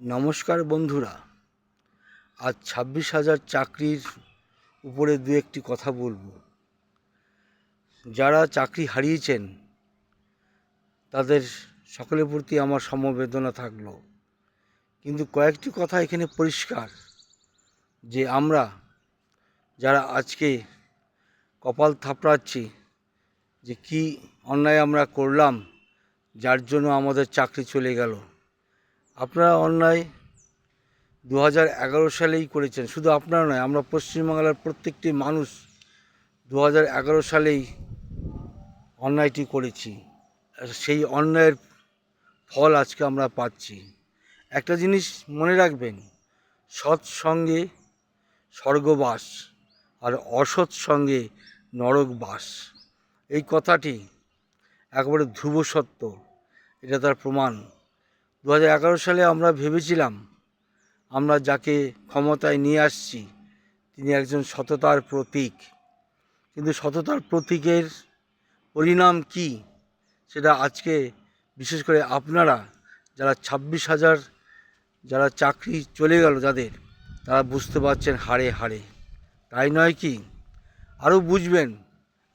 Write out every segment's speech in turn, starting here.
নমস্কার বন্ধুরা, আজ ছাব্বিশ হাজার চাকরির উপরে দু একটি কথা বলব। যারা চাকরি হারিয়েছেন, তাদের সকলের প্রতি আমার সমবেদনা থাকল। কিন্তু কয়েকটি কথা এখানে পরিষ্কার, যে আমরা যারা আজকে কপাল থাপড়াচ্ছি, যে কি অন্যায় আমরা করলাম, যার জন্য আমাদের চাকরি চলে গেল। আপনারা অন্যায় দু হাজার এগারো সালেই করেছেন। শুধু আপনারা নয়, আমরা পশ্চিমবাংলার প্রত্যেকটি মানুষ দু হাজার এগারো সালেই অন্যায়টি করেছি। সেই অন্যায়ের ফল আজকে আমরা পাচ্ছি। একটা জিনিস মনে রাখবেন সৎ সঙ্গে স্বর্গবাস আর অসৎ সঙ্গে নরকবাস, এই কথাটি একবারে ধ্রুব সত্য, এটা তার প্রমাণ। দু হাজার এগারো সালে আমরা ভেবেছিলাম আমরা যাকে ক্ষমতায় নিয়ে আসছি, তিনি একজন সততার প্রতীক। কিন্তু সততার প্রতীকের পরিণাম কি সেটা আজকে বিশেষ করে আপনারা, যারা ছাব্বিশ হাজার যারা চাকরি চলে গেল যাদের, তারা বুঝতে পারছেন হাড়ে হাড়ে। তাই নয় কি? আরও বুঝবেন,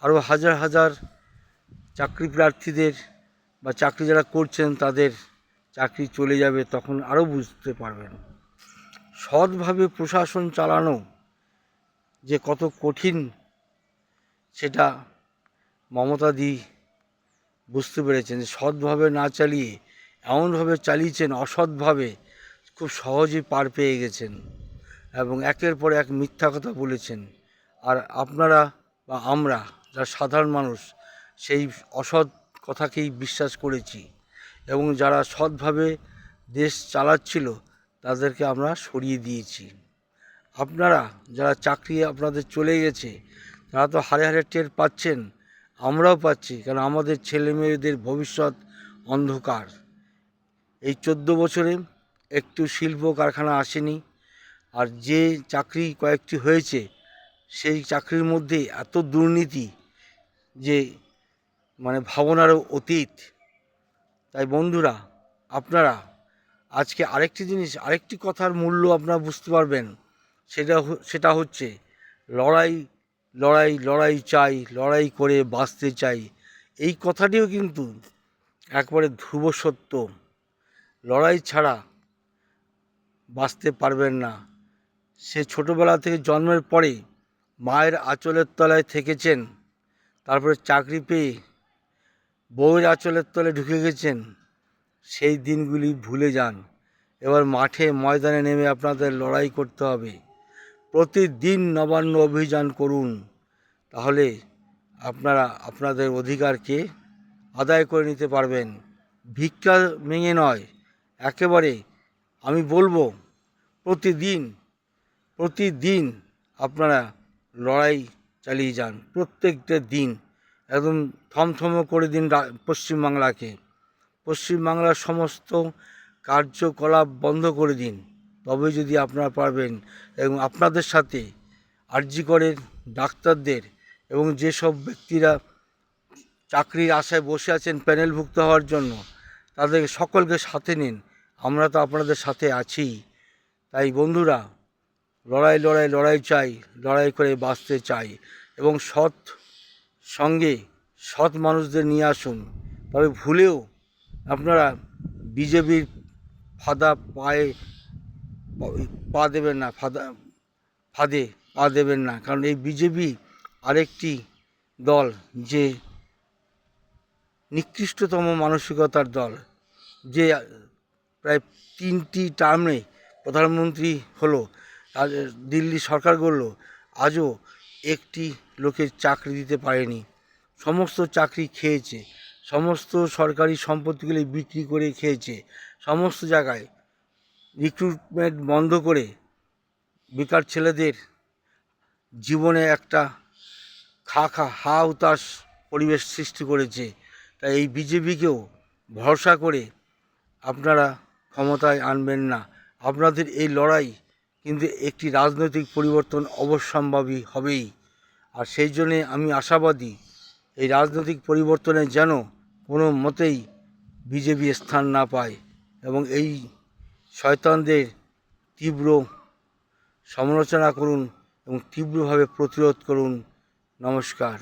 আরও হাজার হাজার চাকরি প্রার্থীদের বা চাকরি যারা করছেন তাদের চাকরি চলে যাবে তখন আরও বুঝতে পারবেন। সৎভাবে প্রশাসন চালানো যে কত কঠিন, সেটা মমতাদি বুঝতে পেরেছেন সৎভাবে না চালিয়ে এমনভাবে চালিয়েছেন, অসৎভাবে খুব সহজেই পার পেয়ে গেছেন এবং একের পর এক মিথ্যা কথা বলেছেন। আর আপনারা বা আমরা, যারা সাধারণ মানুষ, সেই অসৎ কথাকেই বিশ্বাস করেছি। এবং যারা সৎভাবে দেশ চালাচ্ছিল, তাদেরকে আমরা সরিয়ে দিয়েছি। আপনারা যারা চাকরি আপনাদের চলে গেছে, তারা তো হারে হারে টের পাচ্ছেন, আমরাও পাচ্ছি, কারণ আমাদের ছেলে মেয়েদের ভবিষ্যৎ অন্ধকার। এই চোদ্দ বছরে একটু শিল্প কারখানা আসেনি, আর যে চাকরি কয়েকটি হয়েছে, সেই চাকরির মধ্যে এত দুর্নীতি যে মানে ভাবনারও অতীত। তাই বন্ধুরা, আপনারা আজকে আরেকটি জিনিস, আরেকটি কথার মূল্য আপনারা বুঝতে পারবেন। সেটা সেটা হচ্ছে লড়াই লড়াই লড়াই চাই, লড়াই করে বাঁচতে চাই। এই কথাটিও কিন্তু একবারে ধ্রুব সত্য। লড়াই ছাড়া বাঁচতে পারবেন না। সে ছোটোবেলা থেকে জন্মের পরে মায়ের আঁচলের তলায় থেকেছেন। তারপরে চাকরি পেয়ে বউয়ের আঁচলের তলে ঢুকে গেছেন, সেই দিনগুলি ভুলে যান। এবার মাঠে ময়দানে নেমে আপনাদের লড়াই করতে হবে। প্রতিদিন নবান্ন অভিযান করুন, তাহলে আপনারা, আপনাদের অধিকারকে আদায় করে নিতে পারবেন। ভিক্ষা মেঙে নয়, একেবারে আমি বলব, প্রতিদিন প্রতিদিন আপনারা লড়াই চালিয়ে যান, প্রত্যেকটা দিন। একদম থমথম করে দিন পশ্চিমবাংলাকে। পশ্চিমবাংলার সমস্ত কার্যকলাপ বন্ধ করে দিন। তবে যদি আপনারা পারবেন এবং আপনাদের সাথে আর্জি করেন ডাক্তারদের এবং যেসব ব্যক্তিরা চাকরির আশায় বসে আছেন প্যানেলভুক্ত হওয়ার জন্য, তাদের সকলকে সাথে নিন। আমরা তো আপনাদের সাথে আছি। তাই বন্ধুরা, লড়াই লড়াই লড়াই চাই, লড়াই করে বাঁচতে চাই এবং সৎ সঙ্গে সৎ মানুষদের নিয়ে আসুন। তবে ভুলেও আপনারা বিজেপির ফাদা পায়ে পা দেবেন না, ফাদা, ফাঁদে পা দেবেন না। কারণ এই বিজেপি আরেকটি দল যে নিকৃষ্টতম মানসিকতার দল, যে প্রায় তিনটি টার্মে প্রধানমন্ত্রী হলো দিল্লি সরকার করল আজও একটি লোকের চাকরি দিতে পারেনি। সমস্ত চাকরি খেয়েছে। সমস্ত সরকারি সম্পত্তিগুলি বিক্রি করে খেয়েছে। সমস্ত জায়গায় রিক্রুটমেন্ট বন্ধ করে বেকার ছেলেদের জীবনে একটা খা খা হা উতাস পরিবেশ সৃষ্টি করেছে। তাই এই বিজেপিকেও ভরসা করে আপনারা ক্ষমতায় আনবেন না। আপনাদের এই লড়াই কিন্তু একটি রাজনৈতিক পরিবর্তন অবশ্যম্ভাবী হবেই। আর সেই জন্যে আমি আশাবাদী, এই রাজনৈতিক পরিবর্তনে যেন কোনো মতেই বিজেপি স্থান না পায় এবং এই শয়তানদের তীব্র সমালোচনা করুন এবং তীব্রভাবে প্রতিরোধ করুন। নমস্কার।